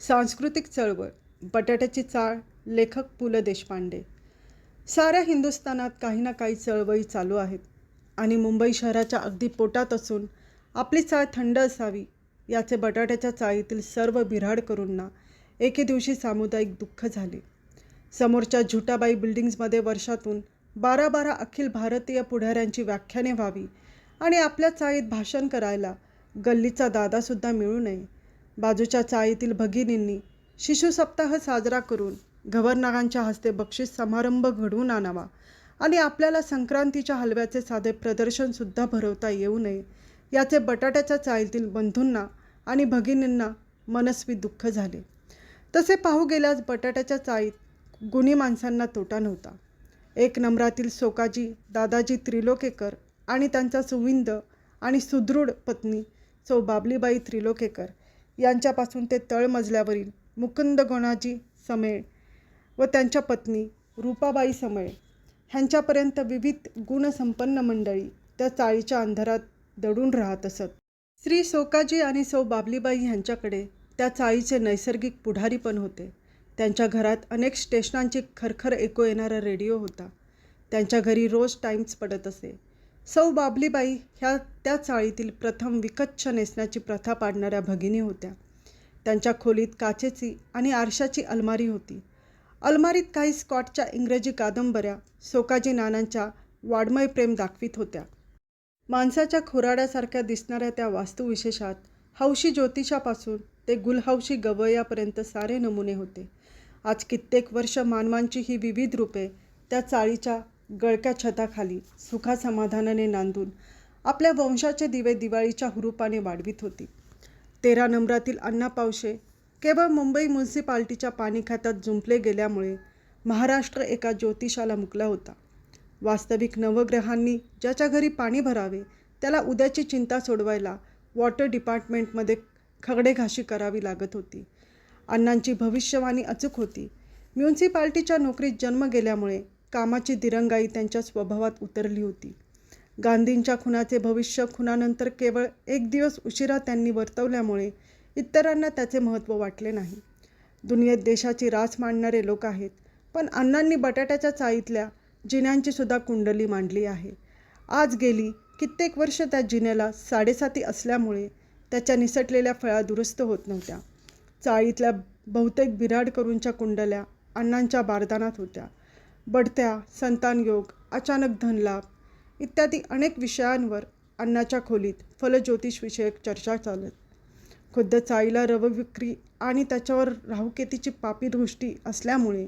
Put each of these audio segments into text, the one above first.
सांस्कृतिक चळवळ बटाट्याची चाळ लेखक पु. ल. देशपांडे. साऱ्या हिंदुस्थानात काही ना काही चळवळी चालू आहेत आणि मुंबई शहराच्या अगदी पोटात असून आपली चाळ थंड असावी याचे बटाट्याच्या चाळीतील सर्व बिऱ्हाड करूंना एके दिवशी सामुदायिक दुःख झाले. समोरच्या झुटाबाई बिल्डिंग्समध्ये वर्षातून बारा बारा अखिल भारतीय पुढाऱ्यांची व्याख्याने व्हावी आणि आपल्या चाळीत भाषण करायला गल्लीचा दादासुद्धा मिळू नये बाजूच्या चाळीतील भगिनींनी शिशु सप्ताह साजरा करून गव्हर्नरांच्या हस्ते बक्षीस समारंभ घडवून आणावा आणि आपल्याला संक्रांतीच्या हलव्याचे साधे प्रदर्शनसुद्धा भरवता येऊ नये याचे बटाट्याच्या चाळीतील बंधूंना आणि भगिनींना मनस्वी दुःख झाले. तसे पाहू गेल्यास बटाट्याच्या चाळीत गुणी माणसांना तोटा नव्हता. एक नंबरातील सोकाजी दादाजी त्रिलोकेकर आणि त्यांचा सुविंद आणि सुदृढ पत्नी सौ बाबलीबाई त्रिलोकेकर यांच्यापासून ते तळमजल्यावरील मुकुंद गोणाजी समेळ व त्यांच्या पत्नी रूपाबाई समेळ ह्यांच्यापर्यंत विविध गुणसंपन्न मंडळी त्या चाळीच्या अंधारात दडून राहत असत. श्री सोकाजी आणि सौ बाबलीबाई ह्यांच्याकडे त्या चाळीचे नैसर्गिक पुढारी पण होते. त्यांच्या घरात अनेक स्टेशनांची खरखर ऐकू येणारा रेडिओ होता. त्यांच्या घरी रोज टाइम्स पडत असे. सौ बाबलीबाई ह्या त्या चाळीतील प्रथम विकच्छ नेसण्याची प्रथा पाडणाऱ्या भगिनी होत्या. त्यांच्या खोलीत काचेची आणि आरशाची अलमारी होती. अलमारीत काही स्कॉटच्या इंग्रजी कादंबऱ्या सोकाजी नानांच्या वाड्मय प्रेम दाखवित होत्या. माणसाच्या खुराड्यासारख्या दिसणाऱ्या त्या वास्तुविशेषात हौशी ज्योतिषापासून ते गुलहौशी गवयापर्यंत सारे नमुने होते. आज कित्येक वर्ष मानवांची ही विविध रूपे त्या चाळीच्या गळक्या छताखाली सुखासमाधानाने नांदून आपल्या वंशाचे दिवे दिवाळीच्या हुरूपाने वाढवित होती. तेरा नंबरातील अण्णा पावशे केवळ मुंबई म्युन्सिपाल्टीच्या पाणी खात्यात जुंपले गेल्यामुळे महाराष्ट्र एका ज्योतिषाला मुकला होता. वास्तविक नवग्रहांनी ज्याच्या घरी पाणी भरावे त्याला उद्याची चिंता सोडवायला वॉटर डिपार्टमेंटमध्ये खगडेघाशी करावी लागत होती. अण्णांची भविष्यवाणी अचूक होती. म्युन्सिपाल्टीच्या नोकरीत जन्म गेल्यामुळे कामाची दिरंगाई त्यांच्या स्वभावात उतरली होती. गांधींच्या खुनाचे भविष्य खुनानंतर केवळ एक दिवस उशिरा त्यांनी वर्तवल्यामुळे इतरांना त्याचे महत्त्व वाटले नाही. दुनियेत देशाची रास मांडणारे लोक आहेत पण अण्णांनी बटाट्याच्या चाळीतल्या जिन्यांची सुद्धा कुंडली मांडली आहे. आज गेली कित्येक वर्ष त्या जिन्याला साडेसाती असल्यामुळे त्याच्या निसटलेल्या फळा दुरुस्त होत नव्हत्या. चाळीतल्या बहुतेक बिराड करूंच्या कुंडल्या अण्णांच्या बारदानात होत्या. बढत्या संतानयोग अचानक धनलाभ इत्यादी अनेक विषयांवर अन्नाच्या खोलीत फलज्योतिषविषयक चर्चा चालत. खुद्द चाळीला रवविक्री आणि त्याच्यावर राहुकेतीची पापी दृष्टी असल्यामुळे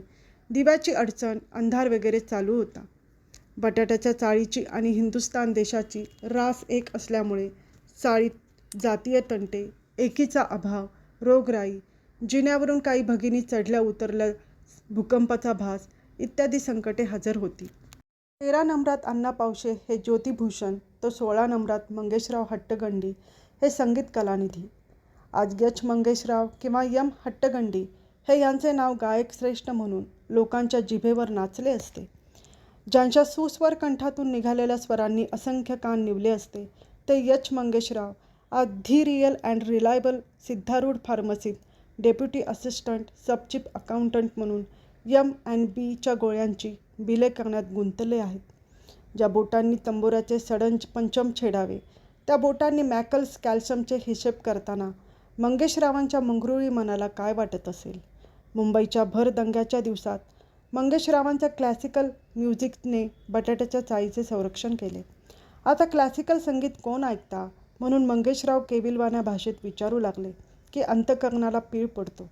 दिव्याची अडचण अंधार वगैरे चालू होता. बटाट्याच्या चाळीची आणि हिंदुस्तान देशाची रास एक असल्यामुळे चाळीत जातीय तंटे एकीचा अभाव रोगराई जिन्यावरून काही भगिनी चढल्या उतरल्या भूकंपाचा भास इत्यादी संकटे हजर होती. तेरा नंबरात अण्णा पावशे हे ज्योतिभूषण तर सोळा नंबरात मंगेशराव हट्टगंडी हे संगीत कलानिधी. आज यच मंगेशराव किंवा यम हट्टगंडी हे यांचे नाव गायक श्रेष्ठ म्हणून लोकांच्या जिभेवर नाचले असते. ज्यांच्या सुस्वर कंठातून निघालेल्या स्वरांनी असंख्य कान निवले असते ते यच मंगेशराव आज the real and reliable Siddharudh फार्मसीत deputy assistant sub chief accountant म्हणून यम अँड बीच्या गोळ्यांची बिले करण्यात गुंतले आहेत. ज्या बोटांनी तंबोराचे सडन पंचम छेडावे त्या बोटांनी मॅकल्स कॅल्शियमचे हिशेब करताना मंगेशरावांच्या मंगरुळी मनाला काय वाटत असेल? मुंबईच्या भर दंग्याच्या दिवसात मंगेशरावांच्या क्लासिकल म्युझिकने बटाट्याच्या चाळीचे संरक्षण केले. आता क्लासिकल संगीत कोण ऐकता? म्हणून मंगेशराव केविलवाण्या भाषेत विचारू लागले की अंतकरणाला पीळ पडतो.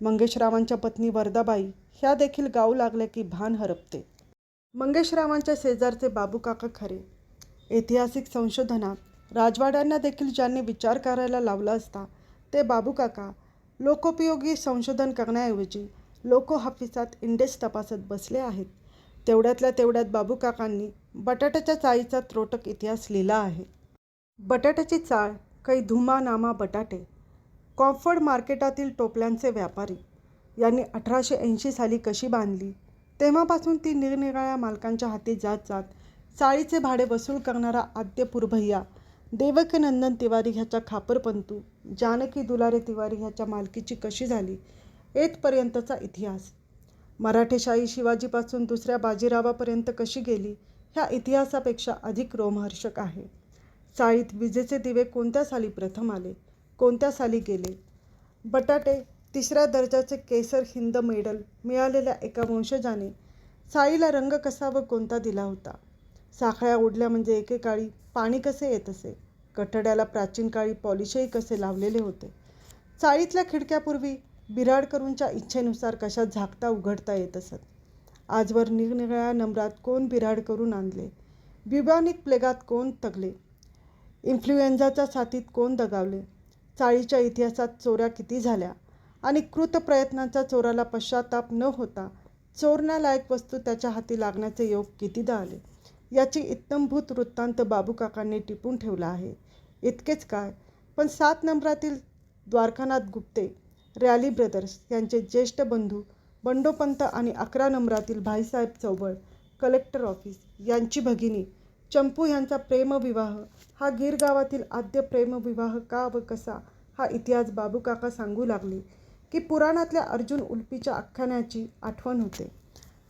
मंगेशरावांच्या पत्नी वरदाबाई ह्या देखील गाऊ लागल्या की भान हरपते. मंगेशरावांच्या शेजारचे बाबूकाका खरे. ऐतिहासिक संशोधनात राजवाड्यांना देखील ज्यांनी विचार करायला लावला असता ते बाबू काका लोकोपयोगी संशोधन करण्याऐवजी लोको हाफिसात इंडेक्स तपासत बसले आहेत. तेवढ्यातल्या तेवढ्यात बाबूकाकांनी बटाट्याच्या चाळीचा त्रोटक इतिहास लिहिला आहे. बटाट्याची चाळ काही धुमा नामा बटाटे कॉम्फर्ड मार्केटातील टोपल्यांचे व्यापारी यांनी अठराशे ऐंशी साली कशी बांधली? तेव्हापासून ती निरनिराळ्या मालकांच्या हाती जात जात चाळीचे भाडे वसूल करणारा आद्य पुरभैया देवकनंदन तिवारी ह्याच्या खापरपंतू जानकी दुलारे तिवारी ह्याच्या मालकीची कशी झाली येथपर्यंतचा इतिहास. मराठेशाही शिवाजीपासून दुसऱ्या बाजीरावापर्यंत कशी गेली ह्या इतिहासापेक्षा अधिक रोमहर्षक आहे. चाळीत विजेचे दिवे कोणत्या साली प्रथम आले? कोणत्या साली गेले? बटाटे तिसऱ्या दर्जाचे केसर हिंद मेडल मिळालेल्या एका वंशजाने. चाळीला रंग कसा व कोणता दिला होता? साखळ्या ओढल्या म्हणजे एकेकाळी पाणी कसे येत असे? कठड्याला प्राचीन काळी पॉलिशही कसे लावलेले होते? चाळीतल्या खिडक्यापूर्वी बिराड करूंच्या इच्छेनुसार कशा झाकता उघडता येत असत? आजवर निरनिळ्या नंबरात कोण बिराड करून आणले? ब्युबॉनिक प्लेगात कोण तगले? इन्फ्लुएन्झाच्या साथीत कोण दगावले? चाळीच्या इतिहासात चोऱ्या किती झाल्या? आणि कृत प्रयत्नांचा चोराला पश्चाताप न होता चोरण्यालायक वस्तू त्याच्या हाती लागण्याचे योग कितीदा आले? याची इत्तमभूत वृत्तांत बाबूकाकांनी टिपून ठेवला आहे. इतकेच काय? पण सात नंबरातील द्वारकानाथ गुप्ते रॅली ब्रदर्स यांचे ज्येष्ठ बंधू बंडोपंत आणि अकरा नंबरातील भाईसाहेब चौबळ कलेक्टर ऑफिस यांची भगिनी चंपू यांचा प्रेमविवाह. हा गीर गावातील आद्य प्रेमविवाह का व कसा? हा इतिहास बाबूकाका सांगू लागले की पुराणातल्या अर्जुन उल्पीच्या आख्यानाची आठवण होते.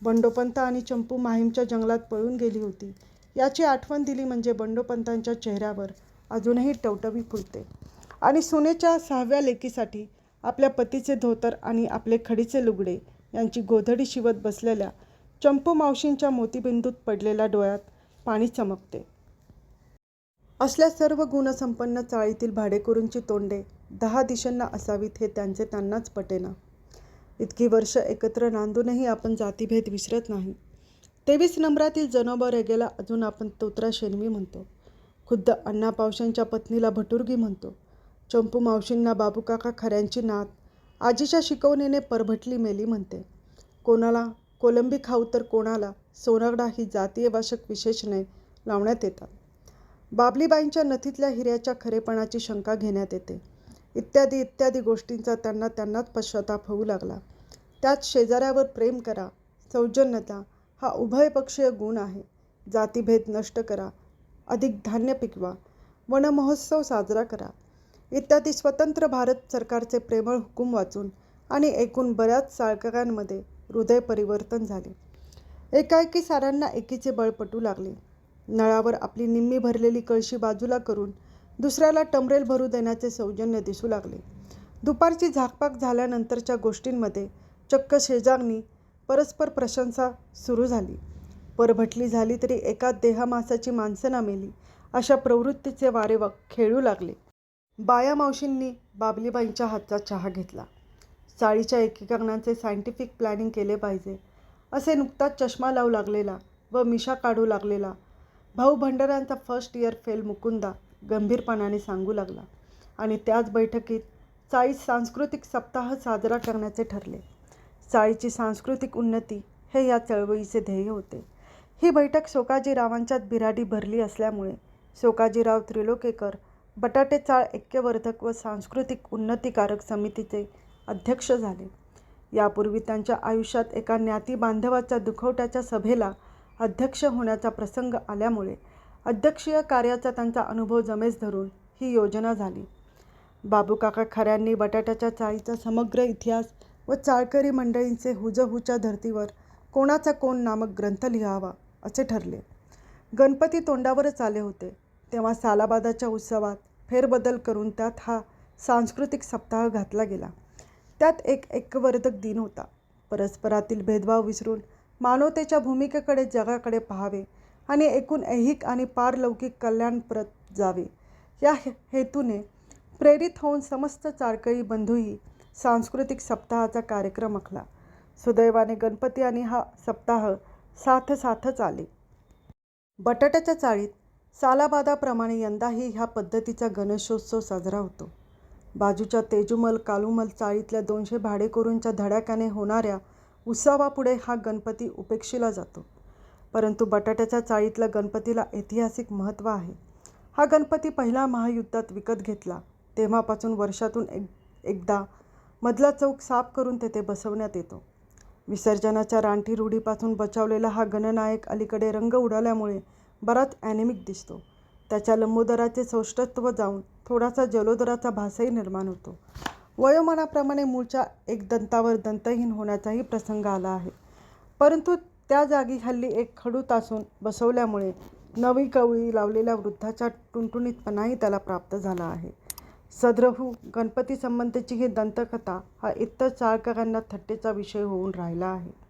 बंडोपंत आणि चंपू माहीमच्या जंगलात पळून गेली होती. याची आठवण दिली म्हणजे बंडोपंतांच्या चेहऱ्यावर अजूनही टवटवी फुलते. आणि सुनेच्या सहाव्या लेकीसाठी आपल्या पतीचे धोतर आणि आपले खडीचे लुगडे यांची गोधडी शिवत बसलेल्या चंपू मावशींच्या मोतीबिंदूत पडलेल्या डोळ्यात पाणी चमकते. असल्या सर्व गुणसंपन्न चाळीतील भाडेकरूंची तोंडे दहा दिशांना असावीत हे त्यांचे त्यांनाच पटेना. इतकी वर्ष एकत्र नांदूनही आपण जातीभेद विसरत नाही. तेवीस नंबरातील जनोबा रेगेला अजून आपण तोत्रा शेनवी म्हणतो. खुद्द अण्णा पावशांच्या पत्नीला भटुरगी म्हणतो. चंपू मावशींना बाबूकाका खऱ्यांची नात आजीच्या शिकवणीने परभटली मेली म्हणते. कोणाला? कोलंबी खाऊ तर कोणाला? सोनगडा ही जातीयवाचक विशेषणे लावण्यात येतात. बाबलीबाईंच्या नथीतल्या हिऱ्याच्या खरेपणाची शंका घेण्यात येते. इत्यादी इत्यादी गोष्टींचा त्यांना त्यांनाच पश्चाताप होऊ लागला. त्यात शेजाऱ्यावर प्रेम करा सौजन्यता हा उभयपक्षीय गुण आहे. जातीभेद नष्ट करा अधिक धान्य पिकवा वनमहोत्सव साजरा करा. इत्यादी स्वतंत्र भारत सरकारचे प्रेमळ हुकूम वाचून आणि एकूण बऱ्याच चाळकऱ्यांमध्ये हृदय परिवर्तन झाले. एकाएकी सारांना एकीचे बळ पटू लागले. नळावर आपली निम्मी भरलेली कळशी बाजूला करून दुसऱ्याला टमरेल भरू देण्याचे सौजन्य दिसू लागले. दुपारची झाकपाक झाल्यानंतरच्या गोष्टींमध्ये चक्क शेजागणी परस्पर प्रशंसा सुरू झाली. परभटली झाली तरी एका देहामासाची माणसं ना मेली अशा प्रवृत्तीचे वारे व खेळू लागले. बाया मावशींनी बाबलीबाईंच्या हातचा चहा घेतला. चाळीच्या एकीकरणाचे सायंटिफिक प्लॅनिंग केले पाहिजे. असे नुकताच चष्मा लावू लागलेला व मिशा काढू लागलेला. भाऊ भंडाऱ्यांचा फर्स्ट इयर फेल मुकुंदा गंभीरपणाने सांगू लागला आणि त्याच बैठकीत चाळीस सांस्कृतिक सप्ताह साजरा करण्याचे ठरले. चाळीची सांस्कृतिक उन्नती हे या चळवळीचे ध्येय होते. ही बैठक सोकाजीरावांच्यात बिराडी भरली असल्यामुळे सोकाजीराव त्रिलोकेकर बटाटे चाळ ऐक्यवर्धक व सांस्कृतिक उन्नतीकारक समितीचे अध्यक्ष झाले. यापूर्वी त्यांच्या आयुष्यात एका ज्ञाती बांधवाच्या दुखवट्याच्या सभेला अध्यक्ष होण्याचा प्रसंग आल्यामुळे अध्यक्षीय कार्याचा त्यांचा अनुभव जमेस धरून ही योजना झाली. बाबूकाका खऱ्यांनी बटाट्याच्या चाळीचा समग्र इतिहास व चाळकरी मंडळींचे हुजहूच्या धर्तीवर कोणाचा कोण नामक ग्रंथ लिहावा असे ठरले. गणपती तोंडावरच आले होते. तेव्हा सालाबादाच्या उत्सवात फेरबदल करून त्यात हा सांस्कृतिक सप्ताह घातला गेला. त्यात एक एकवर्धक दिन होता. परस्परातील भेदभाव विसरून मानवतेच्या भूमिकेकडे जगाकडे पाहावे आणि एकूण ऐहिक आणि पारलौकिक कल्याणप्रत जावे. या हे हेतूने प्रेरित होऊन समस्त चारकळी बंधूही सांस्कृतिक सप्ताहाचा कार्यक्रम आखला. सुदैवाने गणपती आणि हा सप्ताह साथ साथच आले. बटाट्याच्या चाळीत सालाबादाप्रमाणे यंदाही ह्या पद्धतीचा गणेशोत्सव साजरा होतो. बाजूच्या तेजुमल कालुमल चाळीतल्या दोनशे भाडेकरूंच्या धडाक्याने होणाऱ्या उत्सवापुढे हा गणपती उपेक्षिला जातो. परंतु बटाट्याच्या चाळीतल्या गणपतीला ऐतिहासिक महत्त्व आहे. हा गणपती पहिल्या महायुद्धात विकत घेतला. तेव्हापासून वर्षातून एक एकदा मधला चौक साफ करून तेथे बसवण्यात येतो. विसर्जनाच्या रानटी रूढीपासून बचावलेला हा गणनायक अलीकडे रंग उडाल्यामुळे बराच ॲनेमिक दिसतो. त्याच्या लंबोदराचे सौष्ठत्व जाऊन थोडासा जलोदराचा भासही निर्माण होतो. वयोमानाप्रमाणे मूळच्या एक दंतावर दंतहीन होण्याचाही प्रसंग आला आहे. परंतु त्या जागी हल्ली एक खडू तासून बसवल्यामुळे नवी कवळी लावलेल्या वृद्धाच्या टुणटुणीतपणाही त्याला प्राप्त झाला आहे. सद्रहू गणपती संबंधीची ही दंतकथा हा इतर चाळकरांना थट्टेचा विषय होऊन राहिला आहे.